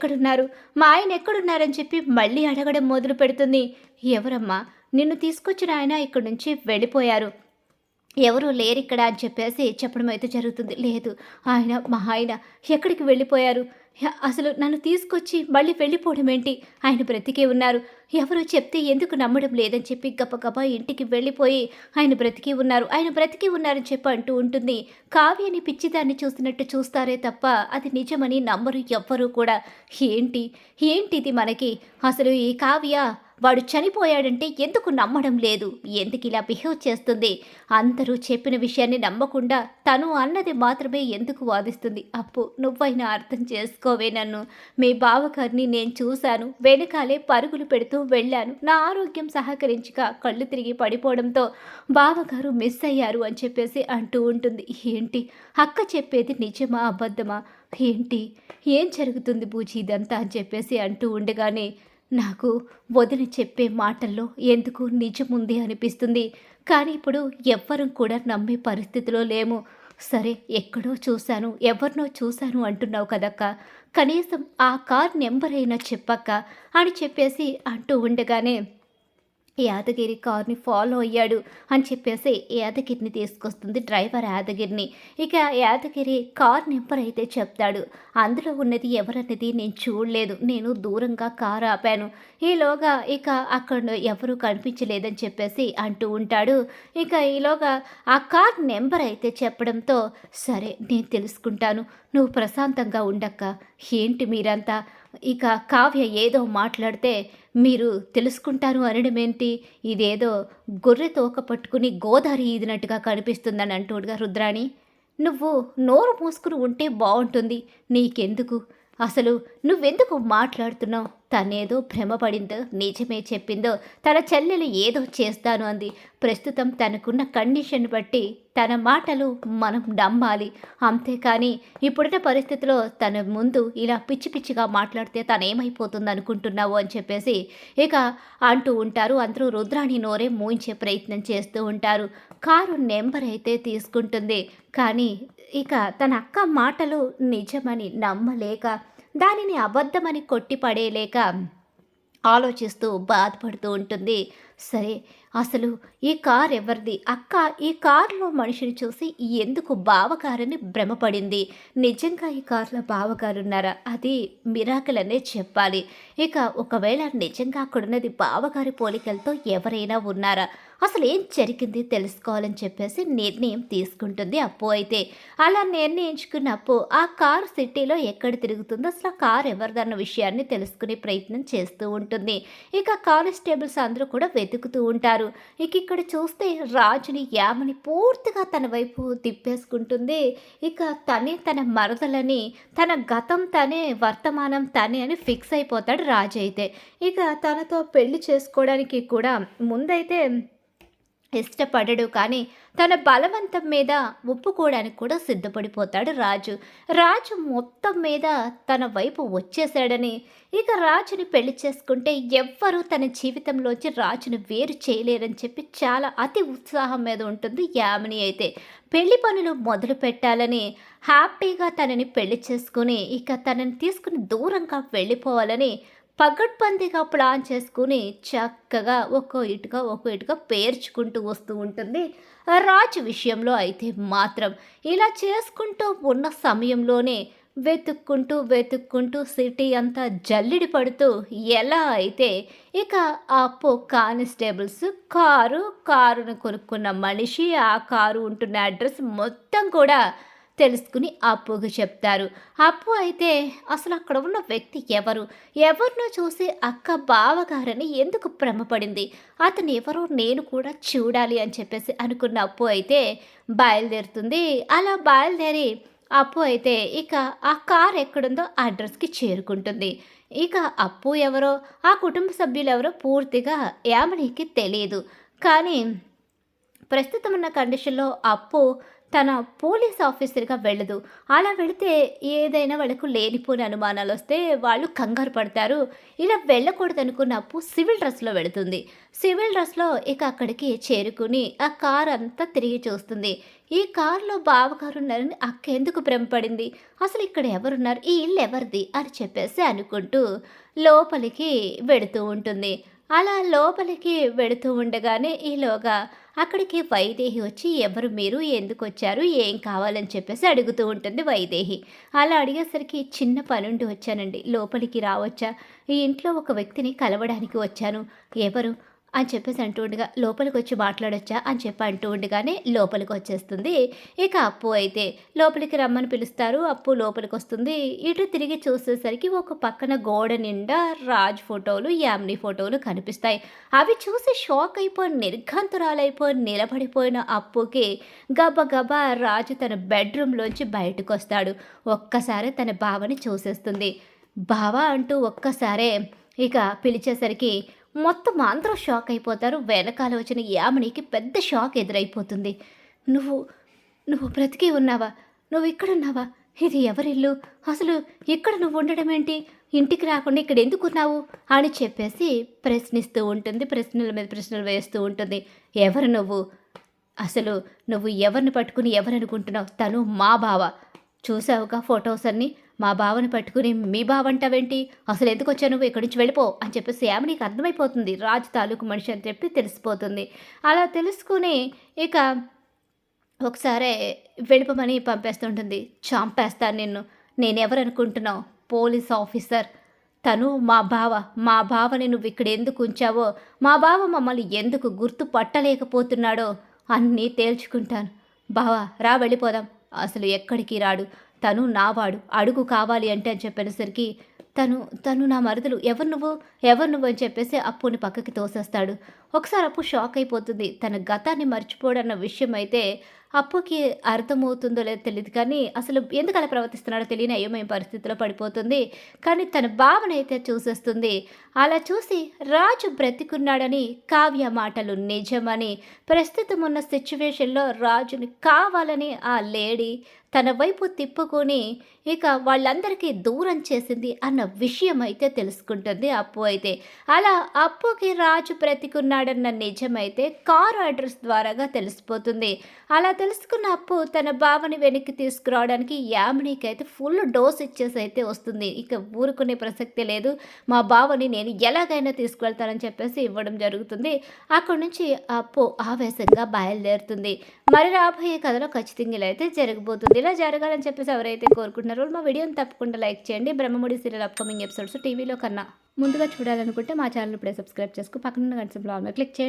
ఎక్కడున్నారు? మా ఆయన ఎక్కడున్నారని చెప్పి మళ్ళీ అడగడం మొదలు పెడుతుంది ఎవరమ్మా? నిన్ను తీసుకొచ్చిన ఆయన ఇక్కడి నుంచి వెళ్ళిపోయారు. ఎవరు లేరు ఇక్కడ అని చెప్పేసి చెప్పడం అయితే జరుగుతుంది. లేదు ఆయన మా ఆయన ఎక్కడికి వెళ్ళిపోయారు? అసలు నన్ను తీసుకొచ్చి మళ్ళీ వెళ్ళిపోవడం ఏంటి? ఆయన బ్రతికే ఉన్నారు. ఎవరు చెప్తే ఎందుకు నమ్మడం లేదని చెప్పి గబగబా ఇంటికి వెళ్ళిపోయి ఆయన బ్రతికి ఉన్నారు. ఆయన బ్రతికి ఉన్నారని చెప్పి అంటూ ఉంటుంది. కావ్యని పిచ్చిదాన్ని చూసినట్టు చూస్తారే తప్ప అది నిజమని నమ్మరు ఎవ్వరూ కూడా. ఏంటి? ఏంటిది మనకి? అసలు ఈ కావ్య వాడు చనిపోయాడంటే ఎందుకు నమ్మడం లేదు? ఎందుకు ఇలా బిహేవ్ చేస్తుంది? అందరూ చెప్పిన విషయాన్ని నమ్మకుండా తను అన్నది మాత్రమే ఎందుకు వాదిస్తుంది? అప్పు నువ్వైనా అర్థం చేసుకోవే నన్ను. మీ బావగారిని నేను చూశాను. వెనకాలే పరుగులు పెడుతూ వెళ్ళాను. నా ఆరోగ్యం సహకరించక కళ్ళు తిరిగి పడిపోవడంతో బావగారు మిస్ అయ్యారు అని చెప్పేసి అంటూ ఉంటుంది. ఏంటి? అక్క చెప్పేది నిజమా అబద్ధమా? ఏంటి? ఏం జరుగుతుంది బూజీ ఇదంతా అని చెప్పేసి అంటూ ఉండగానే నాకు వదిలి చెప్పే మాటల్లో ఎందుకు నిజముంది అనిపిస్తుంది. కానీ ఇప్పుడు ఎవ్వరం కూడా నమ్మే పరిస్థితిలో లేము. సరే ఎక్కడో చూశాను ఎవరినో చూశాను అంటున్నావు కదక్క? కనీసం ఆ కార్ నెంబర్ అయినా చెప్పక్క? అని చెప్పేసి అంటూ ఉండగానే యాదగిరి కార్ని ఫాలో అయ్యాడు అని చెప్పేసి యాదగిరిని తీసుకొస్తుంది డ్రైవర్ యాదగిరిని. ఇక యాదగిరి కార్ నెంబర్ అయితే చెప్తాడు. అందులో ఉన్నది ఎవరన్నది నేను చూడలేదు. నేను దూరంగా కార్ ఆపాను. ఈలోగా ఇక అక్కడ ఎవరు కనిపించలేదని చెప్పేసి అంటూ ఉంటాడు. ఇక ఈలోగా ఆ కార్ నెంబర్ అయితే చెప్పడంతో సరే నేను తెలుసుకుంటాను. నువ్వు ప్రశాంతంగా ఉండక్క. ఏంటి మీరంతా? ఇక కావ్య ఏదో మాట్లాడితే మీరు తెలుసుకుంటారు అనడమేంటి ఇదేదో గొర్రె తోక పట్టుకుని గోదావరి ఈదినట్టుగా కనిపిస్తుందని అంటూడుగా రుద్రాణి. నువ్వు నోరు మూసుకుని ఉంటే బాగుంటుంది. నీకెందుకు? అసలు నువ్వెందుకు మాట్లాడుతున్నావు? తనేదో భ్రమపడిందో నిజమే చెప్పిందో తన చెల్లెలు ఏదో చేస్తాను అంది. ప్రస్తుతం తనకున్న కండిషన్ బట్టి తన మాటలు మనం నమ్మాలి. అంతేకాని ఇప్పుడున్న పరిస్థితిలో తన ముందు ఇలా పిచ్చి పిచ్చిగా మాట్లాడితే తనేమైపోతుంది అనుకుంటున్నావు అని చెప్పేసి ఇక అంటూ ఉంటారు. అందరూ రుద్రాణి నోరే మూయించే ప్రయత్నం చేస్తూ ఉంటారు. కారు నెంబర్ అయితే తీసుకుంటుంది. కానీ ఇక తన అక్క మాటలు నిజమని నమ్మలేక దానిని అబద్ధమని కొట్టిపడేయలేక ఆలోచిస్తూ బాధపడుతూ ఉంటుంది. సరే అసలు ఈ కార్ ఎవరిది? అక్క ఈ కారులో మనిషిని చూసి ఎందుకు బావగారని భ్రమపడింది? నిజంగా ఈ కారులో బావగారు ఉన్నారా అది మిరాకల్ అనే చెప్పాలి. ఇక ఒకవేళ నిజంగా అక్కడున్నది బావగారి పోలికలతో ఎవరైనా ఉన్నారా? అసలు ఏం జరిగింది తెలుసుకోవాలని చెప్పేసి నిర్ణయం తీసుకుంటుంది అప్పు అయితే. అలా నిర్ణయించుకున్న అప్పు ఆ కారు సిటీలో ఎక్కడ తిరుగుతుందో అసలు ఆ కారు ఎవరిదన్న విషయాన్ని తెలుసుకునే ప్రయత్నం చేస్తూ ఉంటుంది. ఇక కానిస్టేబుల్స్ అందరూ కూడా వెతుకుతూ ఉంటారు. ఇక ఇక్కడ చూస్తే రాజుని యామని పూర్తిగా తన వైపు తిప్పేసుకుంటుంది. ఇక తనే తన మరదలని తన గతం తనే వర్తమానం తనే అని ఫిక్స్ అయిపోతాడు రాజు అయితే. ఇక తనతో పెళ్ళి చేసుకోవడానికి కూడా ముందైతే ఇష్టపడడు కానీ తన బలవంతం మీద ఒప్పుకోవడానికి కూడా సిద్ధపడిపోతాడు రాజు. రాజు మొత్తం మీద తన వైపు వచ్చేసాడని ఇక రాజుని పెళ్ళి చేసుకుంటే ఎవ్వరూ తన జీవితంలోంచి రాజును వేరు చేయలేరని చెప్పి చాలా అతి ఉత్సాహం మీద ఉంటుంది యామిని అయితే. పెళ్ళి పనులు మొదలు పెట్టాలని హ్యాపీగా తనని పెళ్ళి చేసుకుని ఇక తనని తీసుకుని దూరంగా వెళ్ళిపోవాలని పగడ్బందీగా ప్లాన్ చేసుకుని చక్కగా ఒక్కో ఇటుక ఒక్కో ఇటుక పేర్చుకుంటూ వస్తూ ఉంటుంది. రాజు విషయంలో అయితే మాత్రం ఇలా చేసుకుంటూ ఉన్న సమయంలోనే వెతుక్కుంటూ వెతుక్కుంటూ సిటీ అంతా జల్లిడి పడుతూ ఎలా అయితే ఇక అప్పు కానిస్టేబుల్స్ కారు కారును కొనుక్కున్న మనిషి ఆ కారు ఉంటున్న అడ్రస్ మొత్తం కూడా తెలుసుకుని అప్పుకు చెప్తారు. అప్పు అయితే అసలు అక్కడ ఉన్న వ్యక్తి ఎవరు? ఎవరినో చూసి అక్క బావగారని ఎందుకు భ్రమపడింది? అతను ఎవరో నేను కూడా చూడాలి అని చెప్పేసి అనుకున్న అప్పు అయితే బయలుదేరుతుంది. అలా బయలుదేరి అప్పు అయితే ఇక ఆ కార్ ఎక్కడుందో అడ్రస్కి చేరుకుంటుంది. ఇక అప్పు ఎవరో ఆ కుటుంబ సభ్యులు ఎవరో పూర్తిగా యామనికి తెలియదు కానీ ప్రస్తుతం ఉన్న కండిషన్లో అప్పు తన పోలీస్ ఆఫీసర్గా వెళ్ళదు. అలా వెళితే ఏదైనా వాళ్ళకు లేనిపోని అనుమానాలు వస్తే వాళ్ళు కంగారు పడతారు. ఇలా వెళ్ళకూడదు అనుకున్న అప్పు సివిల్ డ్రెస్లో వెళుతుంది. సివిల్ డ్రెస్లో ఇక అక్కడికి చేరుకుని ఆ కార్ అంతా తిరిగి చూస్తుంది. ఈ కారులో బావగారు ఉన్నారని అక్కెందుకు భ్రమపడింది? అసలు ఇక్కడ ఎవరున్నారు? ఈ ఇల్లు ఎవరిది? అని చెప్పేసి అనుకుంటూ లోపలికి వెడుతూ ఉంటుంది. అలా లోపలికి వెళుతూ ఉండగానే ఈలోగా అక్కడికి వైదేహి వచ్చి ఎవరు మీరు? ఎందుకు వచ్చారు ఏం కావాలని చెప్పేసి అడుగుతూ ఉంటుంది వైదేహి. అలా అడిగేసరికి చిన్న పనుండి వచ్చానండి. లోపలికి రావచ్చా? ఈ ఇంట్లో ఒక వ్యక్తిని కలవడానికి వచ్చాను. ఎవరు? అని చెప్పేసి అంటూ ఉండగా లోపలికి వచ్చి మాట్లాడొచ్చా? అని చెప్పి అంటూ ఉండగానే లోపలికి వచ్చేస్తుంది ఇక అప్పు అయితే లోపలికి రమ్మని పిలుస్తారు. అప్పు లోపలికి వస్తుంది ఇటు తిరిగి చూసేసరికి ఒక పక్కన గోడ నిండా రాజ్ ఫోటోలు యామిని ఫోటోలు కనిపిస్తాయి. అవి చూసి షాక్ అయిపోయి నిర్ఘంతురాలైపోయి నిలబడిపోయిన అప్పుకి గబగబా రాజు తన బెడ్రూమ్లోంచి బయటకు వస్తాడు ఒక్కసారి తన బావని చూసేస్తుంది. బావ అంటూ ఒక్కసారే ఇక పిలిచేసరికి మొత్తం అందరూ షాక్ అయిపోతారు. వెనకాల వచ్చిన యామినికి పెద్ద షాక్ ఎదురైపోతుంది. నువ్వు నువ్వు బ్రతికి ఉన్నావా? నువ్వు ఇక్కడున్నావా ఇది ఎవరిల్లు? అసలు ఇక్కడ నువ్వు ఉండడం ఏంటి ఇంటికి రాకుండా ఇక్కడ ఎందుకున్నావు అని చెప్పేసి ప్రశ్నిస్తూ ఉంటుంది. ప్రశ్నల మీద ప్రశ్నలు వేస్తూ ఉంటుంది. ఎవరు నువ్వు? అసలు నువ్వు ఎవరిని పట్టుకుని ఎవరనుకుంటున్నావు? తను మా బావ. చూసావుగా ఫొటోస్ అన్నీ? మా బావని పట్టుకుని మీ బావంటావేంటి? అసలు ఎందుకు వచ్చావు నువ్వు? ఇక్కడి నుంచి వెళ్ళిపో? అని చెప్పేసి ఆమె నీకు అర్థమైపోతుంది. రాజు తాలూకు మనిషి అని చెప్పి తెలిసిపోతుంది. అలా తెలుసుకుని ఇక ఒకసారి వెళ్ళిపోమని పంపేస్తుంటుంది. చంపేస్తాను నిన్ను. నేనెవరు అనుకుంటున్నావు పోలీస్ ఆఫీసర్. తను మా బావ. మా బావని నువ్వు ఇక్కడ ఎందుకు ఉంచావో? మా బావ మమ్మల్ని ఎందుకు గుర్తు పట్టలేకపోతున్నాడో అన్నీ తేల్చుకుంటాను. బావా రా వెళ్ళిపోదాం. అసలు ఎక్కడికి రాడు? తను నావాడు అడుగు కావాలి అంటే అని చెప్పేసరికి తను తను నా మరదలు ఎవరు నువ్వు? ఎవరు నువ్వు? అని చెప్పేసి అప్పుని పక్కకి తోసేస్తాడు. ఒకసారి అప్పు షాక్ అయిపోతుంది. తన గతాన్ని మర్చిపోడన్న విషయం అయితే అప్పుకి అర్థమవుతుందో లేదో తెలియదు కానీ అసలు ఎందుకు అలా ప్రవర్తిస్తున్నాడో తెలియని అయోమయ పరిస్థితిలో పడిపోతుంది. కానీ తన భావన అయితే చూసేస్తుంది. అలా చూసి రాజు బ్రతికున్నాడని కావ్య మాటలు నిజమని ప్రస్తుతం ఉన్న సిచ్యువేషన్లో రాజుని కావాలని ఆ లేడీ తన వైపు తిప్పుకొని ఇక వాళ్ళందరికీ దూరం చేసింది అన్న విషయం అయితే తెలుసుకుంటుంది అప్పు అయితే. అలా అప్పుకి రాజు బ్రతికున్నాడన్న నిజమైతే కారు అడ్రస్ ద్వారాగా తెలిసిపోతుంది. అలా తెలుసుకున్న అప్పు తన బావని వెనక్కి తీసుకురావడానికి యామినికి అయితే ఫుల్ డోస్ ఇచ్చేసి అయితే వస్తుంది. ఇక ఊరుకునే ప్రసక్తి లేదు. మా బావని నేను ఎలాగైనా తీసుకువెళ్తానని చెప్పేసి ఇవ్వడం జరుగుతుంది. అక్కడి నుంచి అప్పు ఆవేశంగా బయలుదేరుతుంది. మరి రాబోయే కథలో ఖచ్చితంగా ఇలా అయితే జరగబోతుంది. ఇలా జరగాలని చెప్పేసి ఎవరైతే కోరుకుంటున్నారో మా వీడియోని తప్పకుండా లైక్ చేయండి. బ్రహ్మముడి సీరియల్ అప్కమింగ్ ఎపిసోడ్స్ టీవీలో కన్నా. ముందుగా చూడాలనుకుంటే మా ఛానల్ ఇప్పుడే సబ్స్క్రైబ్ చేసుకు. పక్కన గంట సింబల్ క్లిక్ చేయండి.